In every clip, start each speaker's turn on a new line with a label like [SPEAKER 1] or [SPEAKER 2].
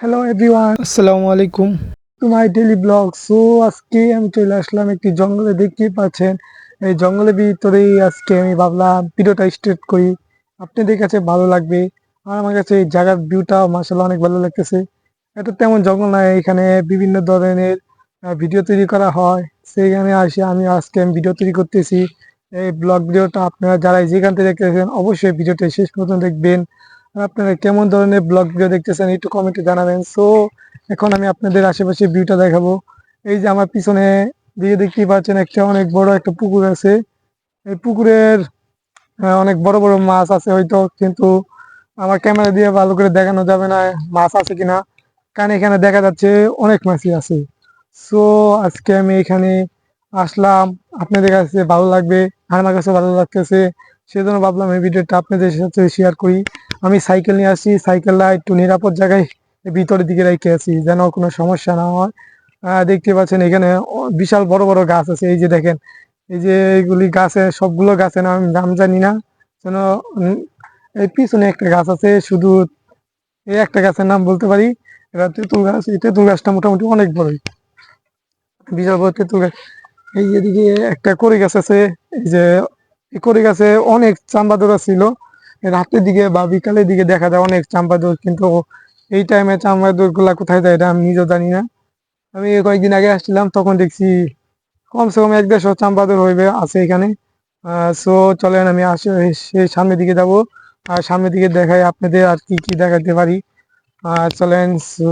[SPEAKER 1] Hello everyone
[SPEAKER 2] আসসালামু আলাইকুম।
[SPEAKER 1] To my daily vlog so আজকে আমি চলে আসলাম একটি জঙ্গলে দেখতেই পাচ্ছেন। এই জঙ্গলের ভিতরেই আজকে আমি ভাবলাম ভিডিওটা স্টার্ট করি। আপনাদের কাছে ভালো লাগবে। আর আমার কাছে এই জায়গার ভিউটা মাসাল্লাহ অনেক ভালো লাগতেছে। এটা তেমন জঙ্গল নয় এখানে বিভিন্ন ধরনের ভিডিও তৈরি করা হয়। সেইখানে আসে আমি আজকে আমি ভিডিও তৈরি করতেছি। এই ব্লগ ভিডিওটা আপনারা যারা যেখান থেকে দেখতেছেন অবশ্যই ভিডিওটা শেষ পর্যন্ত দেখবেন। আপনারা কেমন ধরনের ব্লগ ভিডিও দেখতেছেন একটু কমেন্টে জানাবেন। সো এখন আমি আপনাদের আশেপাশে ভিউটা দেখাবো। এই যে আমার পিছনে দিয়ে দেখতেই পাচ্ছেন একটা অনেক বড় একটা পুকুর আছে। এই পুকুরের অনেক বড় বড় মাছ আছে হয়তো, কিন্তু আমার ক্যামেরা দিয়ে ভালো করে দেখানো যাবে না মাছ আছে কিনা। কারণ এখানে দেখা যাচ্ছে অনেক মাছই আছে। সো আজকে আমি এখানে আসলাম। আপনাদের কাছে ভালো লাগবে, আমার কাছে ভালো লাগতেছে। সেজন্য ভাবলাম এই ভিডিওটা আপনাদের সাথে শেয়ার করি। আমি সাইকেল নিয়ে আসি সাইকেলটা একটু নিরাপদ জায়গায় ভিতরের দিকে রেখে আসি, যেন কোনো সমস্যা না হয়। দেখতে পাচ্ছেন এখানে বিশাল বড় বড় গাছ আছে, এই যে দেখেন, এই যে এইগুলি গাছে, সবগুলো গাছে না, আমি নাম জানি না, যেন এই পিছনে একটা গাছ আছে, শুধু এই একটা গাছের নাম বলতে পারি, এটা তেঁতুল গাছ, এই তেঁতুল গাছটা মোটামুটি অনেক বড়ই। বিশাল বড় তেঁতুল গাছ। এই এদিকে একটা কড়ি গাছ আছে, এই যে, এই কড়ি গাছে অনেক চাম্বাদুরা ছিল রাতের দিকে বা বিকালের দিকে দেখা যায় অনেক চাম্পাদুর কিন্তু এই টাইমে চাম্পাদুরগুলা কোথায় যায় এটা আমি নিজেও জানি না। আমি কয়েকদিন আগে আসছিলাম, তখন দেখছি কমসে কম এক দেড়শো চাম্পাদুর হইবে, আছে এখানে। সো চলেন আমি আসে সামনের দিকে যাব। আর সামনের দিকে দেখাই আপনাদের আর কি কি দেখাতে পারি। আর চলেন সো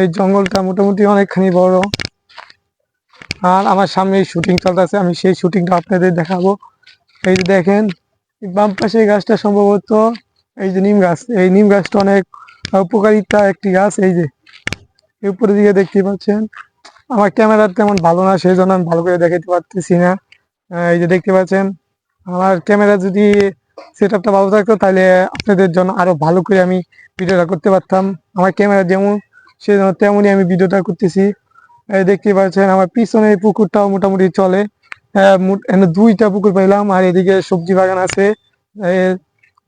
[SPEAKER 1] এই জঙ্গলটা মোটামুটি অনেকখানি বড়। আর আমার সামনে শুটিং চলতেছে, আমি সেই শুটিংটা আপনাদের দেখাবো। এই যে দেখেন বাম পাশে গাছটা সম্ভবত এই যে নিম গাছ। এই নিম গাছটা অনেক উপকারিতা একটি গাছ, এই যে। উপরের দিকে দেখতে পাচ্ছেন। আমার ক্যামেরা তেমন ভালো না সেই জন্য আমি ভালো করে দেখাতে পারতেছি না। এই যে দেখতে পাচ্ছেন, আমার ক্যামেরা যদি সেট আপটা ভালো থাকতো, তাহলে আপনাদের জন্য আরও ভালো করে আমি ভিডিওটা করতে পারতাম। আমার ক্যামেরা যেমন সেই জন্য তেমনই আমি ভিডিওটা করতেছি। দেখতে পাচ্ছেন, আমার পিছনে পুকুরটাও মোটামুটি চলে। এখানে দুইটা পুকুর পাইলাম আর এদিকে সবজি বাগান আছে।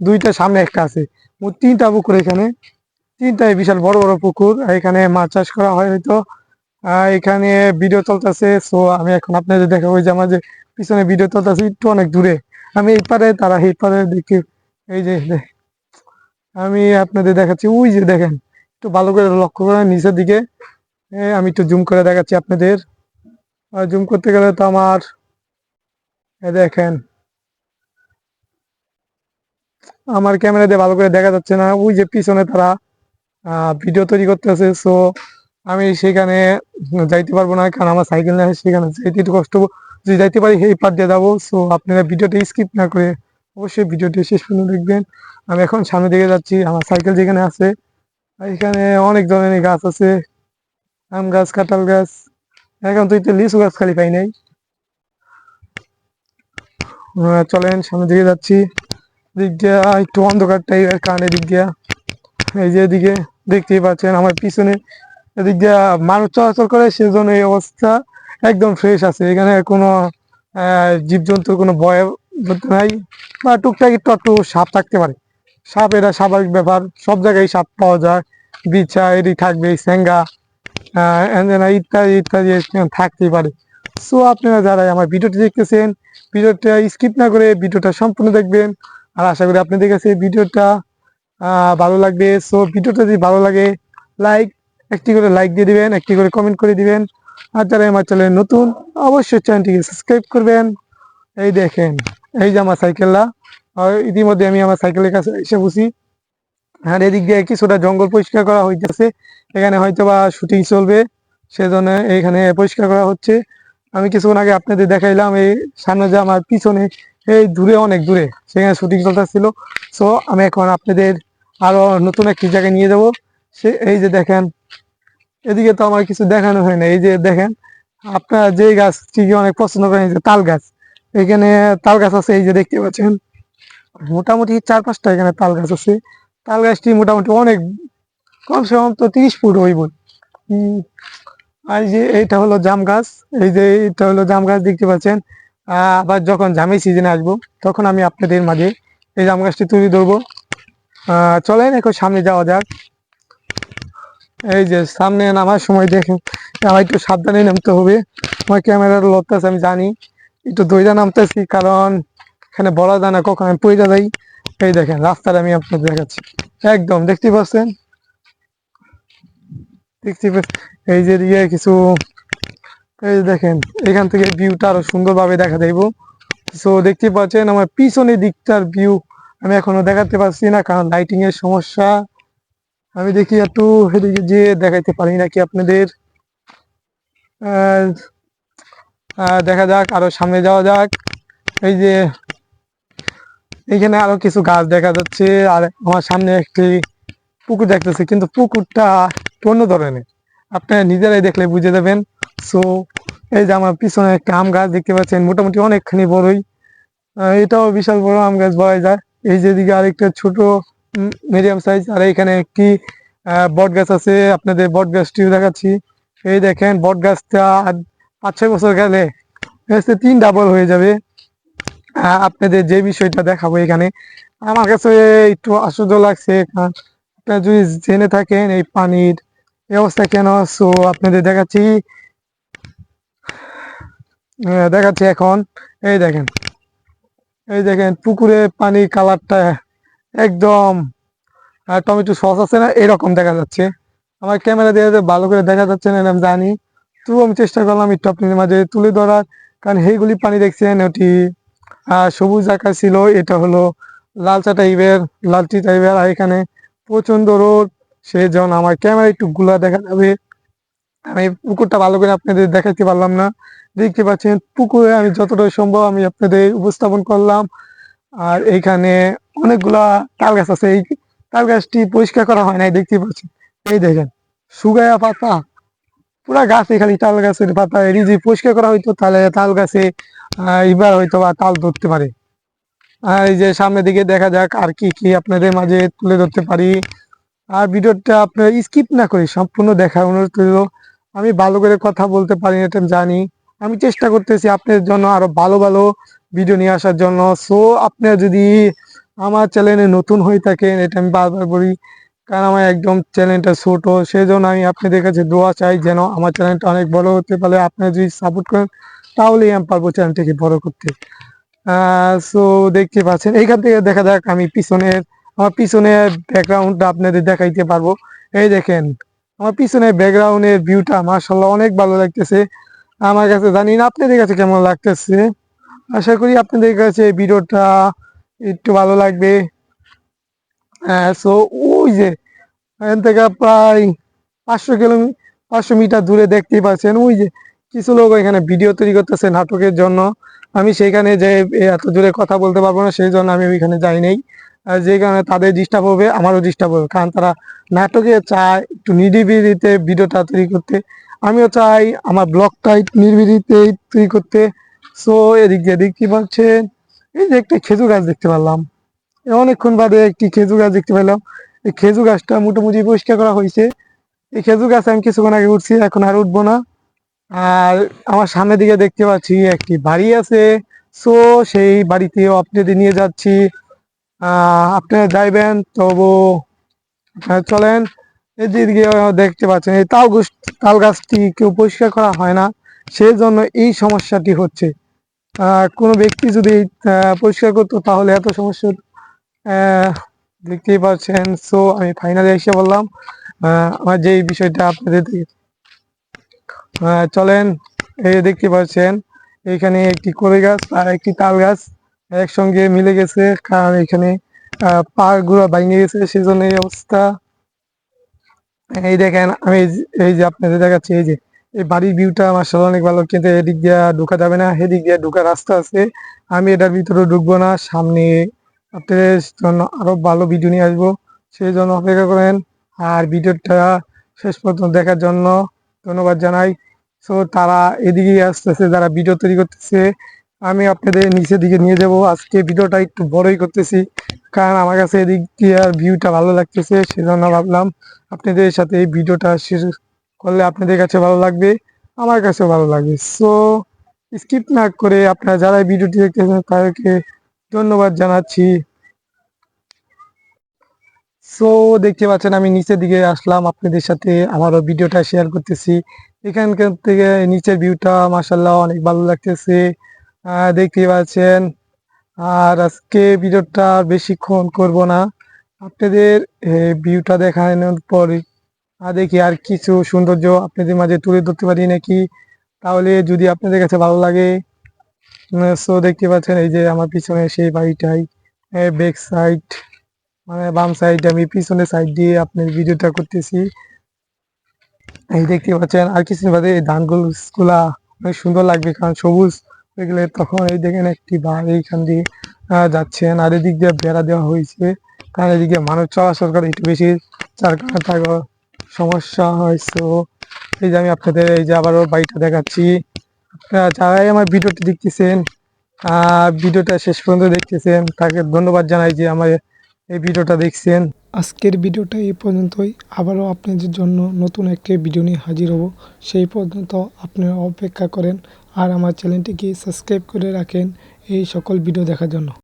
[SPEAKER 1] দুইটা সামনে একটা আছে। মোট তিনটা পুকুর এখানে। তিনটাই বিশাল বড় বড় পুকুর। এখানে মাছ চাষ করা হয় হয়তো। এখানে ভিডিও চলতেছে। সো আমি এখন আপনাদের দেখাবো যে আমার যে পিছনে ভিডিও চলতেছে একটু অনেক দূরে। আমি এই পারে, তারা এই পারে দেখি। এই যে আমি আপনাদের দেখাচ্ছি। ওই যে দেখেন, একটু ভালো করে লক্ষ্য করেন নিচের দিকে। আমি একটু জুম করে দেখাচ্ছি আপনাদের। জুম করতে গেলে তো আমার দেখেন। আমার ক্যামেরা দিয়ে ভালো করে দেখা যাচ্ছে না। ওই যে পিছনে তারা ভিডিও তৈরি করতেছে। সো আমি সেখানে যাইতে পারব না, কারণ আমার সাইকেল নেই সেখানে যাইতে একটু কষ্ট যদি যাইতে পারি, এই পার দিয়ে যাব। সো আপনারা ভিডিওটি স্কিপ না করে অবশ্যই ভিডিওটি শেষ পর্যন্ত দেখবেন। আমি এখন সামনে দিকে যাচ্ছি, আমার সাইকেল যেখানে আছে, এখানে অনেক ধরনের গাছ আছে। আম গাছ, কাঁঠাল গাছ। এখন তো লিচু গাছ খালি পাই নাই। চলেন, সামনের দিকে যাচ্ছি। দিক দিয়ে একটু অন্ধকার টাইপের কারণে দিক দিয়ে। এই যে এদিকে দেখতেই পাচ্ছেন আমার পিছনে। এদিক দিয়ে মানুষ চলাচল করে, সেজন্য এই অবস্থা একদম ফ্রেশ আছে। এখানে কোনো জীবজন্তুর কোনো ভয় নাই। বা টুকটাক একটু একটু সাপ থাকতে পারে। সাপ এটা স্বাভাবিক ব্যাপার। সব জায়গায় সাপ পাওয়া যায়। বিছা, এদিক থাকবে স্যাঙ্গা ইত্যাদি ইত্যাদি থাকতেই পারে। সো আপনারা যারা আমার ভিডিওটি দেখতেছেন, ভিডিওটা স্কিপ না করে ভিডিওটা সম্পূর্ণ দেখবেন। আর আশা করি আপনাদের কাছে ভিডিওটা ভালো লাগবে। সো ভিডিওটা যদি ভালো লাগে লাইক একটি করে লাইক দিয়ে দিবেন, একটি করে কমেন্ট করে দিবেন। আর যারা আমার চ্যানেল নতুন, অবশ্যই চ্যানেলটিকে সাবস্ক্রাইব করবেন। এই দেখেন, এই যে আমার সাইকেলটা ইতিমধ্যে আমি আমার সাইকেলের কাছে এসে বসি। আর এদিক দিয়ে কিছুটা জঙ্গল পরিষ্কার করা হইতেছে। এখানে হয়তো বা শুটিং চলবে, সেজন্য এখানে পরিষ্কার করা হচ্ছে। আমি কিছুক্ষণ আগে আপনাদের দেখাইলাম এই সামনে যে আমার পিছনে, এই দূরে, অনেক দূরে, সেখানে শুটিং চলতেছিল। সো আমি এখন আপনাদের আরও নতুন একটি জায়গায় নিয়ে যাব। সে, এই যে দেখেন, এদিকে তো আমার কিছু দেখানো হয় না এই যে দেখেন, আপনার যে গাছটিকে অনেক পছন্দ করেন যে তাল গাছ। এখানে তাল গাছ আছে, এই যে দেখতে পাচ্ছেন। মোটামুটি চার পাঁচটা এখানে তাল গাছ আছে। তাল গাছটি মোটামুটি অনেক, কমসে কম তো তিরিশ ফুট হইব। এই যে এইটা হলো জাম গাছ, এই যে এটা হলো জাম গাছ দেখতে পাচ্ছেন। আবার যখন জামের সিজনে আসব, তখন আমি আপনাদের মাঝে এই জাম গাছটি তুলে ধরবো। চলেন এখন সামনে যাওয়া যাক। এই যে সামনে নামার সময় দেখেন, আমার একটু সাবধানে নামতে হবে। আমার ক্যামেরার লড়তেছে আমি জানি। একটু দইরা নামতেছি, কারণ এখানে বলা যায় না, কখন আমি পইরা যাই। এই দেখেন, রাস্তাটা আমি আপনাদের দেখাচ্ছি। একদম, দেখতে পাচ্ছেন? দেখতে পাচ্ছেন? এই যে দিকে কিছু, এই দেখেন, এখান থেকে ভিউটা আরও সুন্দরভাবে দেখা যাইব সো দেখতে পাচ্ছেন আমার পিছনের দিকটার ভিউ আমি এখনও দেখাতে পারছি না, কারণ লাইটিং এর সমস্যা। আমি দেখি একটু এদিকে যেয়ে দেখাইতে পারি নাকি আপনাদের। দেখা যাক, আরও সামনে যাওয়া যাক। এই যে, এখানে আরও কিছু গাছ দেখা যাচ্ছে, আর আমার সামনে একটি পুকুর দেখতেছে, কিন্তু পুকুরটা অন্য ধরনের। আপনারা নিজেরাই দেখলে বুঝে যাবেন। সো এই যে আমার পিছনে একটা আম গাছ দেখতে পাচ্ছেন, মোটামুটি অনেকখানি বড়ই। এটাও বিশাল বড় আম গাছ বলা যায়। এই যে দিকে আরেকটা ছোট মিডিয়াম সাইজ আর এখানে একটি বট গাছ আছে, আপনাদের বট গাছটিও দেখাচ্ছি। এই দেখেন, বট গাছটা পাঁচ ছয় বছর গেলে তিন ডাবল হয়ে যাবে। আপনাদের যে বিষয়টা দেখাবো এখানে। আমার কাছে একটু আশ্চর্য লাগছে আপনারা যদি জেনে থাকেন এই পানির এই অবস্থা কেন? সো আপনাদের দেখাচ্ছি। দেখাচ্ছি এখন। এই দেখেন। এই দেখেন, পুকুরে পানি কালারটা একদম টমেটো সস আছে না, এরকম দেখা যাচ্ছে। আমার ক্যামেরা দিয়ে ভালো করে দেখা যাচ্ছে না আমি জানি। তবু আমি চেষ্টা করলাম একটু আপনাদের মাঝে তুলে ধরার, কারণ সেইগুলি পানি দেখছেন, ওটি সবুজ আকার ছিল, এটা হলো লালচা টাইপের লালচি টাইপের, আর এখানে প্রচণ্ড রোদ সেই জন্য আমার ক্যামেরা একটু গুলা দেখা যাবে আমি পুকুরটা ভালো করে আপনাদের দেখাতে পারলাম না। দেখতে পাচ্ছেন, পুকুরে আমি যতটা সম্ভব আমি আপনাদের উপস্থাপন করলাম। আর এইখানে অনেকগুলা তাল গাছ আছে, এই তাল গাছটি পরিষ্কার করা হয় নাই, দেখতে পাচ্ছেন। এই দেখেন সুগায়া পাতা, পুরা গাছে খালি তাল গাছের পাতা। এটি যদি পরিষ্কার করা হইতো, তাহলে তাল গাছে এবার হয়তো বা তাল ধরতে পারে। আর এই যে সামনের দিকে দেখা যাক আর কি কি আপনাদের মাঝে তুলে ধরতে পারি। আর ভিডিওটা আপনারা স্কিপ না করে সম্পূর্ণ দেখার অনুরোধ রইল। আমি ভালো করে কথা বলতে পারি না, এটা জানি। আমি চেষ্টা করতেছি আপনাদের জন্য আরও ভালো ভালো ভিডিও নিয়ে আসার জন্য। সো আপনারা যদি আমার চ্যানেলে নতুন হয়ে থাকেন, এটা আমি বারবার বলি, কারণ আমার একদম চ্যানেলটা ছোট সেই জন্য আমি আপনাদের কাছে দোয়া চাই যেন আমার চ্যানেলটা অনেক বড় হতে পারে। আপনারা যদি সাপোর্ট করেন, তাহলেই আমি পারব চ্যানেলটাকে বড় করতে। সো দেখতে পাচ্ছেন, এইখান থেকে দেখা যাক আমি পিছনের আমার পিছনে ব্যাকগ্রাউন্ডটা আপনাদের দেখাইতে পারব। এই দেখেন, আমার পিছনে ব্যাকগ্রাউন্ডের ভিউটা মার্শাল্লাহ অনেক ভালো লাগতেছে। আমার কাছে জানি না আপনাদের কাছে কেমন লাগতেছে? আশা করি আপনাদের কাছে ভিডিওটা একটু ভালো লাগবে। সো ওই যে, এখান থেকে প্রায় পাঁচশো কিলোমিটার পাঁচশো মিটার দূরে দেখতেই পাচ্ছেন, ওই যে কিছু লোক এখানে ভিডিও তৈরি করতেছে নাটকের জন্য। আমি সেইখানে যে এত দূরে কথা বলতে পারব না, সেই জন্য আমি ওইখানে যাই নাই। যে কারণে তাদের ডিস্টার্ব হবে, আমারও ডিস্টার্ব হবে। কারণ তারা নাটকে চায় একটু নিরিবিলিতে ভিডিওটা তৈরি করতে। আমিও চাই আমার ব্লগটা নিরিবিলিতে তৈরি করতে। সো এদিক দিয়ে দেখতে পাচ্ছেন এই যে একটা খেজুর গাছ দেখতে পারলাম। অনেকক্ষণ বাদে একটি খেজুর গাছ দেখতে পেলাম। এই খেজুর গাছটা মোটামুটি পরিষ্কার করা হয়েছে। এই খেজুর গাছ আমি কিছুক্ষণ আগে উঠছি, এখন আর উঠবো না। আর আমার সামনের দিকে দেখতে পাচ্ছি একটি বাড়ি আছে। সো সেই বাড়িতেও আপনাদের নিয়ে যাচ্ছি। আহ আপনারা যাইবেন, তবু চলেন। এদিকে দেখতে পাচ্ছেন, এই তাল তাল গাছটি কেউ পরিষ্কার করা হয় না সেই জন্য এই সমস্যাটি হচ্ছে। কোনো ব্যক্তি যদি পরিষ্কার করতো তাহলে এত সমস্যা দেখতেই পাচ্ছেন। সো আমি ফাইনালি এসে বললাম আমার যে বিষয়টা আপনাদের দিকে- চলেন, এই দেখতে পাচ্ছেন, এখানে একটি কড়ই গাছ আর একটি তাল গাছ। একসঙ্গে মিলে গেছে কারণ এখানে আহ, পাড়গুলো ভেঙে গেছে সেজন্য এই অবস্থা। এই দেখেন আমি এই যে- আপনাদের দেখাচ্ছি এই যে এই বাড়ির ভিউটা মার্শাল অনেক ভালো কিন্তু এদিক দিয়ে ঢোকা যাবে না সেদিক দিয়ে ঢোকার রাস্তা আছে। আমি এটার ভিতরে ঢুকবো না সামনে আপনাদের জন্য আরও ভালো ভিডিও নিয়ে আসব। সেই জন্য অপেক্ষা করেন আর ভিডিওটা শেষ পর্যন্ত দেখার জন্য ধন্যবাদ জানাই। সো তারা এদিকেই আসতেছে যারা ভিডিও তৈরি করতেছে আমি আপনাদের নিচের দিকে নিয়ে যাব। আজকে ভিডিওটা একটু বড়ই করতেছি, কারণ আমার কাছে এদিক দিয়ে ভিউটা ভালো লাগতেছে, সেজন্য ভাবলাম আপনাদের সাথে এই ভিডিওটা শেষ করলে আপনাদের কাছে ভালো লাগবে, আমার কাছেও ভালো লাগবে। সো স্কিপ না করে আপনারা যারা ভিডিওটি দেখতেছেন, তাদেরকে ধন্যবাদ জানাচ্ছি। সো দেখতে পাচ্ছেন আমি নিচের দিকে আসলাম, আপনাদের সাথে আমারও ভিডিওটা শেয়ার করতেছি। এখানকার থেকে নিচের ভিউটা মাসাল্লাহ অনেক ভালো লাগতেছে। দেখতে পাচ্ছেন। আর আজকে ভিডিওটা বেশিক্ষণ করব না। আপনাদের ভিউটা দেখানোর পরে দেখি আর কিছু সৌন্দর্য আপনাদের মাঝে তুলে ধরতে পারি নাকি। তাহলে যদি আপনাদের কাছে ভালো লাগে সো দেখতে পাচ্ছেন এই যে আমার পিছনে সেই বাড়িটাই ব্যাক সাইড মানে বাম সাইড আমি পিছনে সাইড দিয়ে আপনার ভিডিওটা করতেছি। এই দেখতে পাচ্ছেন আর কিছু বাদে এই ধানগুলো, গুলা অনেক সুন্দর লাগবে কারণ সবুজ। গেলে তখন এই দেখেন একটি বাঘ এইখান দিয়ে যাচ্ছেন আর এদিক দিয়ে বেড়া দেওয়া হয়েছে। কারণ এদিকে মানুষ চলাচল করে একটু বেশি যার কারণে সমস্যা হয় সো এই যে আমি আপনাদের এই যে আবারও বাড়িটা দেখাচ্ছি। আপনারা যারাই আমার ভিডিওটি দেখতেছেন ভিডিওটা শেষ পর্যন্ত দেখতেছেন, তাকে ধন্যবাদ জানাই যে আমার এই ভিডিওটা দেখছেন। আজকের ভিডিওটা এই পর্যন্তই। আবারও আপনাদের জন্য নতুন একটি ভিডিও নিয়ে হাজির হব। সেই পর্যন্ত আপনারা অপেক্ষা করেন আর আমার চ্যানেলটিকে সাবস্ক্রাইব করে রাখেন এই সকল ভিডিও দেখার জন্য।